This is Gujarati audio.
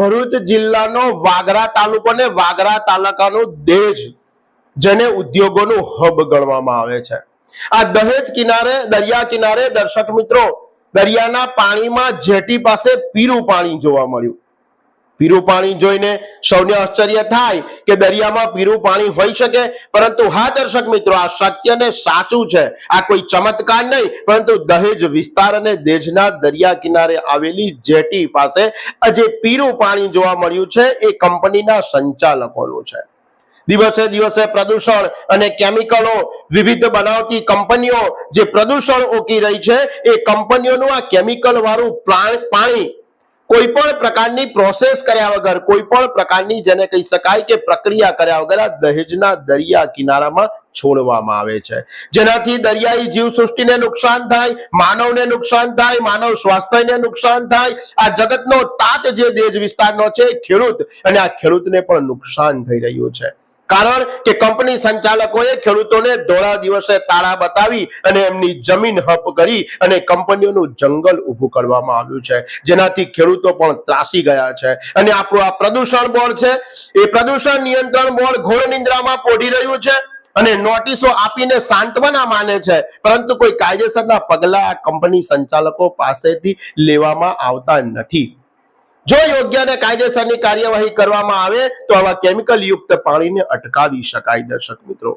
ભરૂચ જિલ્લાનો વાગરા તાલુકો ને વાગરા તાલુકાનું દેજ જેને ઉદ્યોગોનું હબ ગણવામાં આવે છે. આ દહેજ કિનારે, દરિયા કિનારે દર્શક મિત્રો દરિયાના પાણીમાં જેટી પાસે પીરું પાણી જોવા મળ્યું. પીરું પાણી જોઈને સૌને આશ્ચર્ય થાય કે દરિયામાં પીરું પાણી હોઈ શકે. પરંતુ હા દર્શક મિત્રો, આ સત્ય ને સાચું છે. આ કોઈ ચમત્કાર નહીં, પરંતુ દહેજ વિસ્તાર અને દેજના દરિયા કિનારે આવેલી જેટી પાસે જે પીરું પાણી જોવા મળ્યું છે. એ કંપનીના સંચાલકોનું છે. દિવસે દિવસે પ્રદૂષણ અને કેમિકલો વિવિધ બનાવતી કંપનીઓ જે પ્રદૂષણ ઓકી રહી છે, એ કંપનીઓનું આ કેમિકલ વાળું પાણી કોઈ પણ પ્રકારની પ્રોસેસ કર્યા વગર, કોઈ પણ પ્રકારની જેને કહી શકાય કે પ્રક્રિયા કર્યા વગર આ દહેજના દરિયા કિનારામાં છોડવામાં આવે છે. જેનાથી દરિયાઈ જીવસૃષ્ટિને નુકસાન થાય, માનવને નુકસાન થાય, માનવ સ્વાસ્થ્યને નુકસાન થાય. આ જગતનો તાત જે દેજ વિસ્તારનો છે ખેડૂત, અને આ ખેડૂતને પણ નુકસાન થઈ રહ્યું છે. કારણ કે કંપની સંચાલકોએ ખેડૂતોને ધોળા દિવસે તાળા બતાવી અને એમની જમીન હપ કરી અને કંપનીઓનું જંગલ ઊભું કરવામાં આવ્યું છે. જેનાથી ખેડૂતો પણ ત્રાસી ગયા છે. અને આપણું આ પ્રદૂષણ બોર્ડ છે, એ પ્રદૂષણ નિયંત્રણ બોર્ડ ઘોર નિંદ્રામાં પોઢી રહ્યું છે અને નોટિસો આપીને સાંત્વના માને છે. પરંતુ કોઈ કાયદેસરના પગલા કંપની સંચાલકો પાસેથી લેવામાં આવતા નથી. જો યોગ્ય અને કાયદેસરની કાર્યવાહી કરવામાં આવે, તો આવા કેમિકલ યુક્ત પાણીને અટકાવી શકાય, દર્શક મિત્રો.